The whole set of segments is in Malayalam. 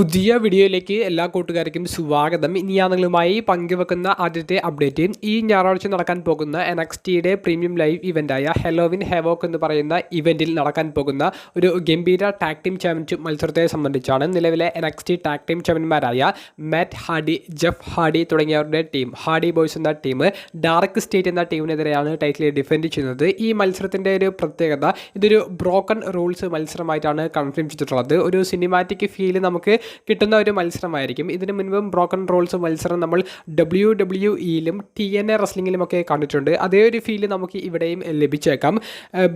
പുതിയ വീഡിയോയിലേക്ക് എല്ലാ കൂട്ടുകാർക്കും സ്വാഗതം. ഇനി ഞാൻ നിങ്ങളുമായി പങ്കുവെക്കുന്ന ആദ്യത്തെ അപ്ഡേറ്റ് ഈ ഞായറാഴ്ച നടക്കാൻ പോകുന്ന എൻ എക്സ് ടിയുടെ പ്രീമിയം ലൈവ് ഇവന്റായ ഹെലോവിൻ ഹെവോക്ക് എന്ന് പറയുന്ന ഇവന്റിൽ നടക്കാൻ പോകുന്ന ഒരു ഗംഭീര ടാക് ടീം ചാമ്പ്യൻഷിപ്പ് മത്സരത്തെ സംബന്ധിച്ചാണ് നിലവിലെ N X T tag team ചാമ്പ്യന്മാരായ മാറ്റ് ഹാഡി ജെഫ് ഹാഡി തുടങ്ങിയവരുടെ ടീം ഹാഡി ബോയ്സ് എന്ന ടീം ഡാർക്ക് സ്റ്റേറ്റ് എന്ന ടീമിനെതിരെയാണ് ടൈറ്റിൽ ഡിഫെൻഡ് ചെയ്യുന്നത്. ഈ മത്സരത്തിന്റെ ഒരു പ്രത്യേകത ഇതൊരു ബ്രോക്കൺ റൂൾസ് മത്സരമായിട്ടാണ് കൺഫേം ചെയ്തിട്ടുള്ളത്. ഒരു സിനിമാറ്റിക് ഫീൽ നമുക്ക് കിട്ടുന്ന ഒരു മത്സരമായിരിക്കും. ഇതിന് മുൻപും ബ്രോക്കൺ റോൾസ് മത്സരം നമ്മൾ ഡബ്ല്യു ഡബ്ല്യു ഇയിലും ടി എൻ എ റെസ്ലിങ്ങിലും ഒക്കെ കണ്ടിട്ടുണ്ട്. അതേ ഒരു ഫീൽ നമുക്ക് ഇവിടെയും ലഭിച്ചേക്കാം.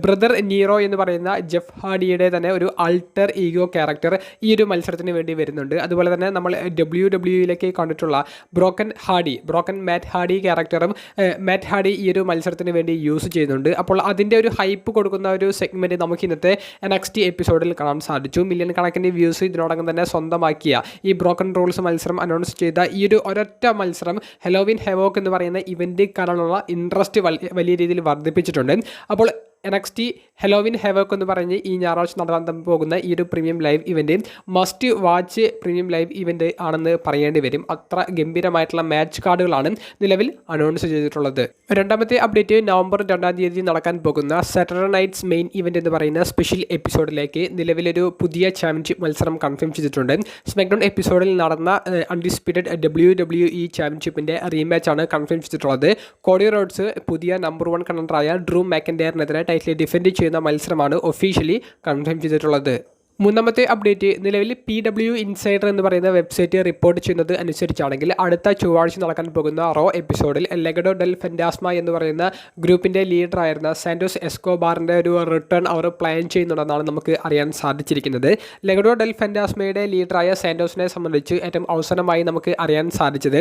ബ്രദർ നീറോ എന്ന് പറയുന്ന ജെഫ് ഹാഡിയുടെ തന്നെ ഒരു അൾട്ടർ ഈഗോ ക്യാരക്ടർ ഈ ഒരു മത്സരത്തിന് വേണ്ടി വരുന്നുണ്ട്. അതുപോലെ തന്നെ നമ്മൾ ഡബ്ല്യു ഡബ്ല്യുയിലേക്ക് കണ്ടിട്ടുള്ള ബ്രോക്കൻ ഹാഡി ബ്രോക്കൻ മാറ്റ് ഹാഡി ക്യാരക്ടറും മാറ്റ് ഹാഡി ഈ ഒരു മത്സരത്തിന് വേണ്ടി യൂസ് ചെയ്യുന്നുണ്ട്. അപ്പോൾ അതിന്റെ ഒരു ഹൈപ്പ് കൊടുക്കുന്ന ഒരു സെഗ്മെന്റ് നമുക്ക് ഇന്നത്തെ നെക്സ്റ്റ് എപ്പിസോഡിൽ കാണാൻ സാധിച്ചു. മില്യൺ കണക്കിന് വ്യൂസ് ഇതിനോടകം തന്നെ സ്വന്തമാക്കിയ ഈ ബ്രോക്കൺ റൂൾസ് മത്സരം അനൗൺസ് ചെയ്ത ഈ ഒരു ഒരൊറ്റ മത്സരം ഹെലോവിൻ ഹെവോക്ക് എന്ന് പറയുന്ന ഇവന്റ് കാണാനുള്ള ഇൻട്രസ്റ്റ് വലിയ രീതിയിൽ വർദ്ധിപ്പിച്ചിട്ടുണ്ട്. അപ്പോൾ നെക്സ്റ്റ് ഹെലോവിൻ ഹെവോക്ക് എന്ന് പറഞ്ഞ് ഈ ഞായറാഴ്ച നടത്താൻ പോകുന്ന ഈ ഒരു premium live event must watch premium live event ആണെന്ന് പറയേണ്ടി വരും. അത്ര ഗംഭീരമായിട്ടുള്ള മാച്ച് കാർഡുകളാണ് നിലവിൽ അനൗൺസ് ചെയ്തിട്ടുള്ളത്. രണ്ടാമത്തെ അപ്ഡേറ്റ് നവംബർ രണ്ടാം തീയതി നടക്കാൻ പോകുന്ന സാറ്റർഡേ നൈറ്റ്സ് മെയിൻ ഇവന്റ് എന്ന് പറയുന്ന സ്പെഷ്യൽ എപ്പിസോഡിലേക്ക് നിലവിലൊരു പുതിയ ചാമ്പ്യൻഷിപ്പ് മത്സരം കൺഫേം ചെയ്തിട്ടുണ്ട്. സ്മാക്ഡൗൺ എപ്പിസോഡിൽ നടന്ന അൺഡിസ്പ്യൂട്ടഡ് ഡബ്ല്യു ഡബ്ല്യു ഇ ചാമ്പ്യൻഷിപ്പിന്റെ റീമാച്ചാണ് കൺഫേം ചെയ്തിട്ടുള്ളത്. കോഡി റോഡ്സ് പുതിയ നമ്പർ വൺ കണ്ടറായ ഡ്രൂ മാക്കൻഡയറിനെതിരെ ടൈറ്റിൽ ഡിഫെൻഡ് ചെയ്യുന്ന മത്സരമാണ് ഒഫീഷ്യലി കൺഫേം ചെയ്തിട്ടുള്ളത്. മൂന്നാമത്തെ അപ്ഡേറ്റ് നിലവിൽ പി ഡബ്ല്യു ഇൻസൈഡർ എന്ന് പറയുന്ന വെബ്സൈറ്റ് റിപ്പോർട്ട് ചെയ്യുന്നത് അനുസരിച്ചാണെങ്കിൽ അടുത്ത ചൊവ്വാഴ്ച നടക്കാൻ പോകുന്ന റോ എപ്പിസോഡിൽ ലെഗഡോ ഡെൽ ഫെൻഡാസ്മ എന്ന് പറയുന്ന ഗ്രൂപ്പിന്റെ ലീഡറായിരുന്ന സാൻഡോസ് എസ്കോബാറിന്റെ ഒരു റിട്ടേൺ അവർ പ്ലാൻ ചെയ്യുന്നുണ്ടെന്നാണ് നമുക്ക് അറിയാൻ സാധിച്ചിരിക്കുന്നത്. ലെഗഡോ ഡെൽ ഫെൻഡാസ്മയുടെ ലീഡറായ സാൻഡോസിനെ സംബന്ധിച്ച് ഏറ്റവും അവസാനമായി നമുക്ക് അറിയാൻ സാധിച്ചത്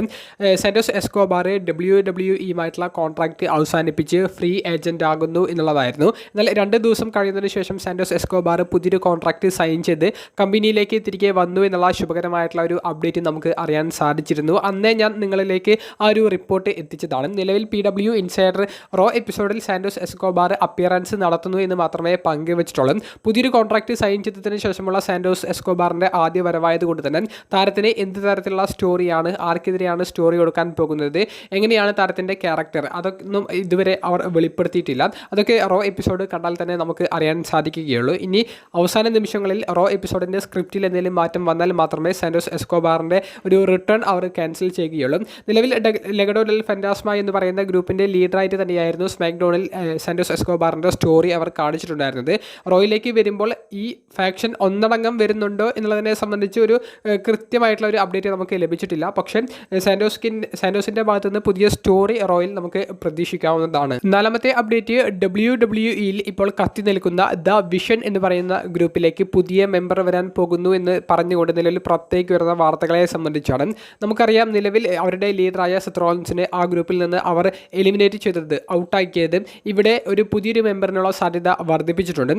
സാൻഡോസ് എസ്കോബാർ ഡബ്ല്യു ഡബ്ല്യു ഇയുമായിട്ടുള്ള കോൺട്രാക്റ്റ് അവസാനിപ്പിച്ച് ഫ്രീ ഏജന്റ് ആകുന്നു എന്നുള്ളതായിരുന്നു. എന്നാൽ രണ്ട് ദിവസം കഴിയുന്നതിന് ശേഷം സാൻഡോസ് എസ്കോബാർ പുതിയൊരു കോൺട്രാക്റ്റ് സൈൻ ചെയ്ത് കമ്പനിയിലേക്ക് തിരികെ വന്നു എന്നുള്ള ശുഭകരമായിട്ടുള്ള ഒരു അപ്ഡേറ്റ് നമുക്ക് അറിയാൻ സാധിച്ചിരുന്നു. അന്നേ ഞാൻ നിങ്ങളിലേക്ക് ആ ഒരു റിപ്പോർട്ട് എത്തിച്ചതാണ്. നിലവിൽ പി ഡബ്ല്യു ഇൻസൈഡർ റോ എപ്പിസോഡിൽ സാൻഡോസ് എസ്കോബാർ അപ്പിയറൻസ് നടത്തുന്നു എന്ന് മാത്രമേ പങ്കുവച്ചിട്ടുള്ളൂ. പുതിയൊരു കോൺട്രാക്ട് സൈൻ ചെയ്തതിന് ശേഷമുള്ള സാൻഡോസ് എസ്കോബാറിന്റെ ആദ്യ വരവായത് കൊണ്ട് തന്നെ താരത്തിന് എന്ത് തരത്തിലുള്ള സ്റ്റോറിയാണ് ആർക്കെതിരെയാണ് സ്റ്റോറി കൊടുക്കാൻ പോകുന്നത് എങ്ങനെയാണ് താരത്തിന്റെ ക്യാരക്ടർ അതൊന്നും ഇതുവരെ അവർ വെളിപ്പെടുത്തിയിട്ടില്ല. അതൊക്കെ റോ എപ്പിസോഡ് കണ്ടാൽ തന്നെ നമുക്ക് അറിയാൻ സാധിക്കുകയുള്ളൂ. ഇനി അവസാന നിമിഷങ്ങളിൽ റോ എപ്പിസോഡിന്റെ സ്ക്രിപ്റ്റിൽ എന്തെങ്കിലും മാറ്റം വന്നാൽ മാത്രമേ സാൻഡോസ് എസ്കോബാറിന്റെ ഒരു റിട്ടേൺ അവർ ക്യാൻസൽ ചെയ്യുകയുള്ളൂ. നിലവിൽ ലെഗഡോ ഡെൽ ഫെൻഡാസ്മ എന്ന് പറയുന്ന ഗ്രൂപ്പിന്റെ ലീഡറായിട്ട് തന്നെയായിരുന്നു സ്മാക്ഡോണിൽ സാൻഡോസ് എസ്കോബാറിന്റെ സ്റ്റോറി അവർ കാണിച്ചിട്ടുണ്ടായിരുന്നത്. റോയിലേക്ക് വരുമ്പോൾ ഈ ഫാക്ഷൻ ഒന്നടങ്കം വരുന്നുണ്ടോ എന്നുള്ളതിനെ സംബന്ധിച്ച് ഒരു കൃത്യമായിട്ടുള്ള ഒരു അപ്ഡേറ്റ് നമുക്ക് ലഭിച്ചിട്ടില്ല. പക്ഷേ സാൻഡോസ്കിൻ സാൻഡോസിന്റെ ഭാഗത്തു നിന്ന് പുതിയ സ്റ്റോറി റോയിൽ നമുക്ക് പ്രതീക്ഷിക്കാവുന്നതാണ്. നാലാമത്തെ അപ്ഡേറ്റ് ഡബ്ല്യു ഡബ്ല്യു ഇയിൽ ഇപ്പോൾ കത്തി നിൽക്കുന്ന ദ വിഷൻ എന്ന് പറയുന്ന ഗ്രൂപ്പിലേക്ക് പുതിയ മെമ്പർ വരാൻ പോകുന്നു എന്ന് പറഞ്ഞുകൊണ്ട് നിലവിൽ പുറത്തേക്ക് വരുന്ന വാർത്തകളെ സംബന്ധിച്ചാണ്. നമുക്കറിയാം നിലവിൽ അവരുടെ ലീഡറായ സത്രോൺസിനെ ആ ഗ്രൂപ്പിൽ നിന്ന് അവർ എലിമിനേറ്റ് ചെയ്തത് ഔട്ടാക്കിയത് ഇവിടെ ഒരു പുതിയൊരു മെമ്പറിനുള്ള സാധ്യത വർദ്ധിപ്പിച്ചിട്ടുണ്ട്.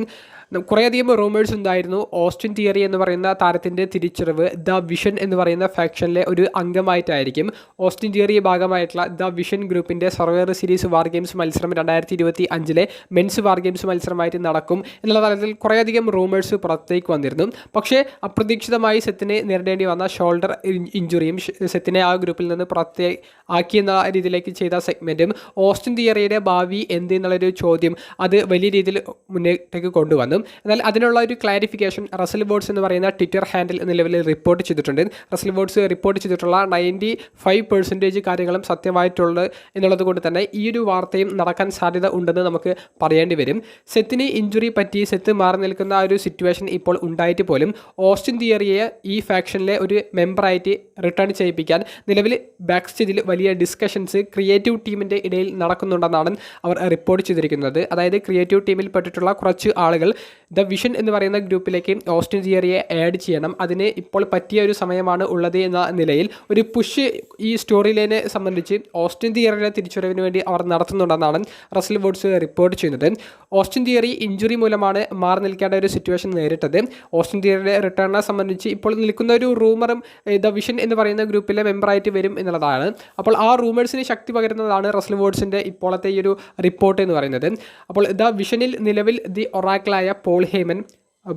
കുറേയധികം റൂമേഴ്സ് ഉണ്ടായിരുന്നു. ഓസ്റ്റിൻ തിയറി എന്ന് പറയുന്ന താരത്തിന്റെ തിരിച്ചറിവ് ദ വിഷൻ എന്ന് പറയുന്ന ഫാക്ഷനിലെ ഒരു അംഗമായിട്ടായിരിക്കും. ഓസ്റ്റിൻ തിയറി ഭാഗമായിട്ടുള്ള ദ വിഷൻ ഗ്രൂപ്പിന്റെ സർവൈവർ സീരീസ് വാർ ഗെയിംസ് മത്സരം രണ്ടായിരത്തി ഇരുപത്തി അഞ്ചിലെ മെൻസ് വാർ ഗെയിംസ് മത്സരമായിട്ട് നടക്കും. എന്നുള്ള തലത്തിൽ കുറേയധികം റൂമേഴ്സ് പുറത്തേക്ക് വന്നിരുന്നു. പക്ഷേ അപ്രതീക്ഷിതമായി സെത്തിനെ നേരിടേണ്ടി വന്ന ഷോൾഡർ ഇഞ്ചുറിയും സെത്തിനെ ആ ഗ്രൂപ്പിൽ നിന്ന് പുറത്തേ ആക്കിയെന്ന രീതിയിലേക്ക് ചെയ്ത സെഗ്മെന്റും ഓസ്റ്റിൻ തിയറിയുടെ ഭാവി എന്ത് എന്നുള്ളൊരു ചോദ്യം അത് വലിയ രീതിയിൽ മുന്നേറ്റേക്ക് കൊണ്ടുവന്നു. എന്നാൽ അതിനുള്ള ഒരു ക്ലാരിഫിക്കേഷൻ റസൽ ബോർഡ്സ് എന്ന് പറയുന്ന ട്വിറ്റർ ഹാൻഡിൽ എന്ന നിലവിൽ റിപ്പോർട്ട് ചെയ്തിട്ടുണ്ട്. റസൽ ബോർഡ്സ് റിപ്പോർട്ട് ചെയ്തിട്ടുള്ള നയന്റി ഫൈവ് പെർസെന്റേജ് കാര്യങ്ങളും സത്യമായിട്ടുള്ളത് എന്നുള്ളത് കൊണ്ട് തന്നെ ഈ ഒരു വാർത്തയും നടക്കാൻ സാധ്യത ഉണ്ടെന്ന് നമുക്ക് പറയേണ്ടി വരും. സെത്തിന് ഇഞ്ചുറി പറ്റി സെത്ത് മാറി നിൽക്കുന്ന ആ ഒരു സിറ്റുവേഷൻ ഇപ്പോൾ ഉണ്ടായിട്ട് പോലും ഓസ്റ്റിൻ തിയറിയെ ഈ ഫാക്ഷനിലെ ഒരു മെമ്പറായിട്ട് റിട്ടേൺ ചെയ്യിപ്പിക്കാൻ നിലവിൽ ബാക്ക് സ്റ്റേജിൽ വലിയ ഡിസ്കഷൻസ് ക്രിയേറ്റീവ് ടീമിന്റെ ഇടയിൽ നടക്കുന്നുണ്ടെന്നാണ് അവർ റിപ്പോർട്ട് ചെയ്തിരിക്കുന്നത്. അതായത് ക്രിയേറ്റീവ് ടീമിൽ പെട്ടിട്ടുള്ള കുറച്ച് ആളുകൾ ദ വിഷൻ എന്ന് പറയുന്ന ഗ്രൂപ്പിലേക്ക് ഓസ്റ്റിൻ തിയറിയെ ആഡ് ചെയ്യണം. അതിന് ഇപ്പോൾ പറ്റിയ ഒരു സമയമാണ് ഉള്ളത് എന്ന നിലയിൽ ഒരു പുഷ് ഈ സ്റ്റോറി ലൈനെ സംബന്ധിച്ച് ഓസ്റ്റിൻ തിയറിയുടെ തിരിച്ചുവരവിന് വേണ്ടി അവർ നടത്തുന്നുണ്ടെന്നാണ് റസൽ വോഡ്സ് റിപ്പോർട്ട് ചെയ്യുന്നത്. ഓസ്റ്റിൻ തിയറി ഇഞ്ചുറി മൂലമാണ് മാറി നിൽക്കേണ്ട ഒരു സിറ്റുവേഷൻ നേരിട്ടത്. ഓസ്റ്റിൻ തിയറിയുടെ റിട്ടേണിനെ സംബന്ധിച്ച് ഇപ്പോൾ നിൽക്കുന്ന ഒരു റൂമറും ദ വിഷൻ എന്ന് പറയുന്ന ഗ്രൂപ്പിലെ മെമ്പറായിട്ട് വരും എന്നുള്ളതാണ്. അപ്പോൾ ആ റൂമേഴ്സിന് ശക്തി പകരുന്നതാണ് റസൽ വേർഡ്സിന്റെ ഇപ്പോഴത്തെ ഈ ഒരു റിപ്പോർട്ട് എന്ന് പറയുന്നത്. അപ്പോൾ ദ വിഷനിൽ നിലവിൽ the ഒറാക്കിളായ Paul Heyman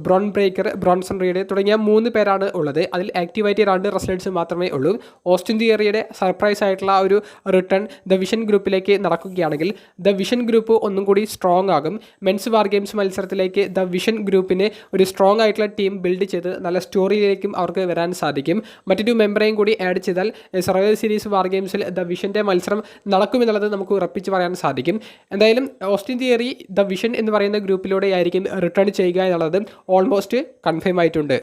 Bron Breakker Bronson Reed തുടങ്ങിയ മൂന്ന് പേരാണ് ഉള്ളത്. അതിൽ ആക്റ്റീവായിട്ട് രണ്ട് റെസിഡൻസ് മാത്രമേ ഉള്ളൂ. ഓസ്റ്റിൻ തിയറിയുടെ സർപ്രൈസ് ആയിട്ടുള്ള ഒരു റിട്ടേൺ ദ വിഷൻ ഗ്രൂപ്പിലേക്ക് നടക്കുകയാണെങ്കിൽ ദ വിഷൻ ഗ്രൂപ്പ് ഒന്നും കൂടി സ്ട്രോങ് ആകും. മെൻസ് വാർ ഗെയിംസ് മത്സരത്തിലേക്ക് ദ വിഷൻ ഗ്രൂപ്പിന് ഒരു സ്ട്രോങ് ആയിട്ടുള്ള ടീം ബിൽഡ് ചെയ്ത് നല്ല സ്റ്റോറിയിലേക്കും അവർക്ക് വരാൻ സാധിക്കും. മറ്റൊരു മെമ്പറേയും കൂടി ആഡ് ചെയ്താൽ സർവൈവൽ സീരീസ് വാർ ഗെയിംസിൽ ദ വിഷന്റെ മത്സരം നടക്കുമെന്നുള്ളത് നമുക്ക് ഉറപ്പിച്ച് പറയാൻ സാധിക്കും. എന്തായാലും ഓസ്റ്റിൻ തിയറി ദ വിഷൻ എന്ന് പറയുന്ന ഗ്രൂപ്പിലൂടെ ആയിരിക്കും റിട്ടേൺ ചെയ്യുക എന്നുള്ളത് ഓൾമോസ്റ്റ് കൺഫേം ആയിട്ടുണ്ട്.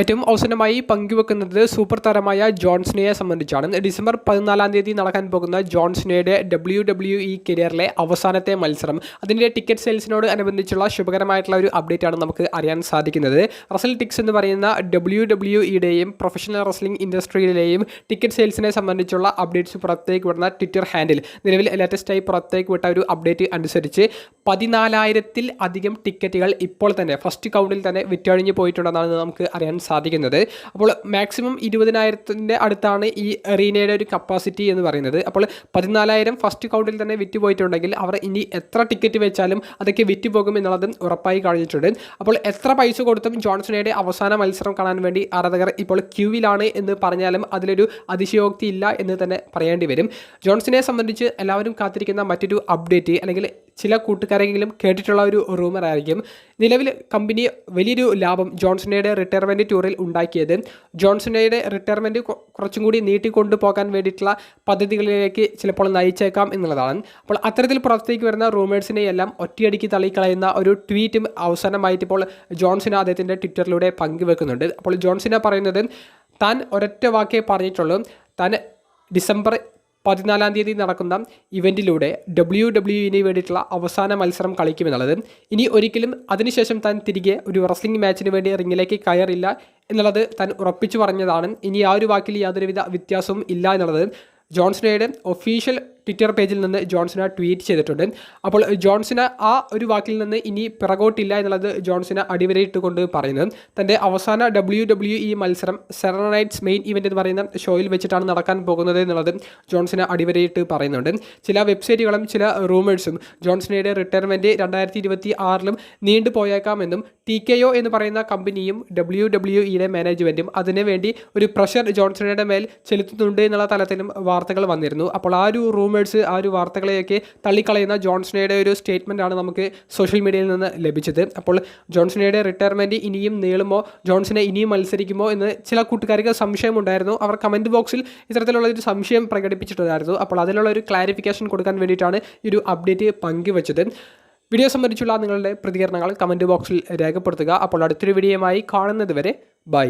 ഏറ്റവും അവസാനമായി പങ്കുവെക്കുന്നത് സൂപ്പർ താരമായ ജോൺസിനെയെ സംബന്ധിച്ചാണ്. ഡിസംബർ പതിനാലാം തീയതി നടക്കാൻ പോകുന്ന ജോൺസിനയുടെ ഡബ്ല്യു ഡബ്ല്യു ഇ കരിയറിലെ അവസാനത്തെ മത്സരം. അതിന്റെ ടിക്കറ്റ് സെയിൽസിനോട് അനുബന്ധിച്ചുള്ള ശുഭകരമായിട്ടുള്ള ഒരു അപ്ഡേറ്റ് ആണ് നമുക്ക് അറിയാൻ സാധിക്കുന്നത്. റസൽ ടിക്സ് എന്ന് പറയുന്ന ഡബ്ല്യു ഡബ്ല്യു ഇയുടെയും പ്രൊഫഷണൽ റസ്ലിംഗ് ഇൻഡസ്ട്രിയിലെയും ടിക്കറ്റ് സെയിൽസിനെ സംബന്ധിച്ചുള്ള അപ്ഡേറ്റ്സ് പുറത്തേക്ക് വിടുന്ന ട്വിറ്റർ ഹാൻഡിൽ. നിലവിൽ ലേറ്റസ്റ്റായി പുറത്തേക്ക് വിട്ട ഒരു അപ്ഡേറ്റ് അനുസരിച്ച് പതിനാലായിരത്തിൽ അധികം ടിക്കറ്റുകൾ ഇപ്പോൾ തന്നെ ഫസ്റ്റ് കൗണ്ടിൽ തന്നെ വിറ്റഴിഞ്ഞ് പോയിട്ടുണ്ടെന്നാണ് നമുക്ക് അറിയാൻ സാധിക്കുന്നത്. അപ്പോൾ മാക്സിമം ഇരുപതിനായിരത്തിന്റെ അടുത്താണ് ഈ റീനയുടെ ഒരു കപ്പാസിറ്റി എന്ന് പറയുന്നത്. അപ്പോൾ പതിനാലായിരം ഫസ്റ്റ് കൗണ്ടിൽ തന്നെ വിറ്റ് പോയിട്ടുണ്ടെങ്കിൽ അവർ ഇനി എത്ര ടിക്കറ്റ് വെച്ചാലും അതൊക്കെ വിറ്റ് പോകും എന്നുള്ളതും ഉറപ്പായി കഴിഞ്ഞിട്ടുണ്ട്. അപ്പോൾ എത്ര പൈസ കൊടുത്തും ജോൺസണയുടെ അവസാന മത്സരം കാണാൻ വേണ്ടി ആരാധകർ ഇപ്പോൾ ക്യൂവിലാണ് എന്ന് പറഞ്ഞാലും അതിലൊരു അതിശയോക്തി ഇല്ല എന്ന് തന്നെ പറയേണ്ടി വരും. ജോൺസനെ സംബന്ധിച്ച് എല്ലാവരും കാത്തിരിക്കുന്ന മറ്റൊരു അപ്ഡേറ്റ് അല്ലെങ്കിൽ ചില കൂട്ടുകാരെങ്കിലും കേട്ടിട്ടുള്ള ഒരു റൂമർ ആയിരിക്കും. നിലവിൽ കമ്പനി വലിയൊരു ലാഭം ജോൺസണയുടെ റിട്ടയർമെന്റ് ടൂറിൽ ഉണ്ടാക്കിയത്. ജോൺസണയുടെ റിട്ടയർമെന്റ് കുറച്ചും കൂടി നീട്ടിക്കൊണ്ടു പോകാൻ വേണ്ടിയിട്ടുള്ള പദ്ധതികളിലേക്ക് ചിലപ്പോൾ നയിച്ചേക്കാം എന്നുള്ളതാണ്. അപ്പോൾ അത്തരത്തിൽ പുറത്തേക്ക് വരുന്ന റൂമേഴ്സിനെ എല്ലാം ഒറ്റയടിക്ക് തള്ളിക്കളയുന്ന ഒരു ട്വീറ്റും അവസാനമായിട്ട് ഇപ്പോൾ ജോൺസൺ അദ്ദേഹത്തിന്റെ ട്വിറ്ററിലൂടെ പങ്കുവെക്കുന്നുണ്ട്. അപ്പോൾ ജോൺസിനെ പറയുന്നത് താൻ ഒരൊറ്റ വാക്കേ പറഞ്ഞിട്ടുള്ളൂ. താൻ ഡിസംബർ പതിനാലാം തീയതി നടക്കുന്ന ഇവന്റിലൂടെ ഡബ്ല്യു ഡബ്ല്യുവിന് വേണ്ടിയിട്ടുള്ള അവസാന മത്സരം കളിക്കുമെന്നുള്ളത്. ഇനി ഒരിക്കലും അതിനുശേഷം താൻ തിരികെ ഒരു റെസ്ലിംഗ് മാച്ചിന് വേണ്ടി റിങ്ങിലേക്ക് കയറില്ല എന്നുള്ളത് താൻ ഉറപ്പിച്ചു പറഞ്ഞതാണ്. ഇനി ആ ഒരു വാക്കിൽ യാതൊരുവിധ വ്യത്യാസവും ഇല്ല എന്നുള്ളത് ജോൺസണയുടെ ഒഫീഷ്യൽ ട്വിറ്റർ പേജിൽ നിന്ന് ജോൺസന ട്വീറ്റ് ചെയ്തിട്ടുണ്ട്. അപ്പോൾ ജോൺസന ആ ഒരു വാക്കിൽ നിന്ന് ഇനി പിറകോട്ടില്ല എന്നുള്ളത് ജോൺസന അടിവരയിട്ടുകൊണ്ട് പറയുന്നത് തന്റെ അവസാന ഡബ്ല്യു ഡബ്ല്യു ഇ മത്സരം സെറനൈറ്റ്സ് മെയിൻ ഇവന്റ് എന്ന് പറയുന്ന ഷോയിൽ വെച്ചിട്ടാണ് നടക്കാൻ പോകുന്നത് എന്നുള്ളത് ജോൺസന അടിവരയിട്ട് പറയുന്നുണ്ട്. ചില വെബ്സൈറ്റുകളും ചില റൂമേഴ്സും ജോൺസണയുടെ റിട്ടയർമെന്റ് രണ്ടായിരത്തി ഇരുപത്തി ആറിലും നീണ്ടു പോയേക്കാമെന്നും ടി കെ ഒ എന്ന് പറയുന്ന കമ്പനിയും ഡബ്ല്യു ഡബ്ല്യു ഇയുടെ മാനേജ്മെന്റും അതിനു വേണ്ടി ഒരു പ്രഷർ ജോൺസണയുടെ മേൽ ചെലുത്തുന്നുണ്ട് എന്നുള്ള തലത്തിലും വാർത്തകൾ വന്നിരുന്നു. അപ്പോൾ ആ ഒരു റൂമേഴ്സ് ആ ഒരു വാർത്തകളെയൊക്കെ തള്ളിക്കളയുന്ന ജോൺസണയുടെ ഒരു സ്റ്റേറ്റ്മെന്റ് ആണ് നമുക്ക് സോഷ്യൽ മീഡിയയിൽ നിന്ന് ലഭിച്ചത്. അപ്പോൾ ജോൺസണയുടെ റിട്ടയർമെന്റ് ഇനിയും നീളുമോ? ജോൺസനെ ഇനിയും മത്സരിക്കുമോ? എന്ന് ചില കൂട്ടുകാർക്ക് സംശയമുണ്ടായിരുന്നു. അവർ കമന്റ് ബോക്സിൽ ഇത്തരത്തിലുള്ള ഒരു സംശയം പ്രകടിപ്പിച്ചിട്ടുണ്ടായിരുന്നു. അപ്പോൾ അതിനുള്ള ഒരു ക്ലാരിഫിക്കേഷൻ കൊടുക്കാൻ വേണ്ടിയിട്ടാണ് ഈ ഒരു അപ്ഡേറ്റ് പങ്കുവച്ചത്. വീഡിയോ സംബന്ധിച്ചുള്ള നിങ്ങളുടെ പ്രതികരണങ്ങൾ കമന്റ് ബോക്സിൽ രേഖപ്പെടുത്തുക. അപ്പോൾ അടുത്തൊരു വീഡിയോയുമായി കാണുന്നത് വരെ ബൈ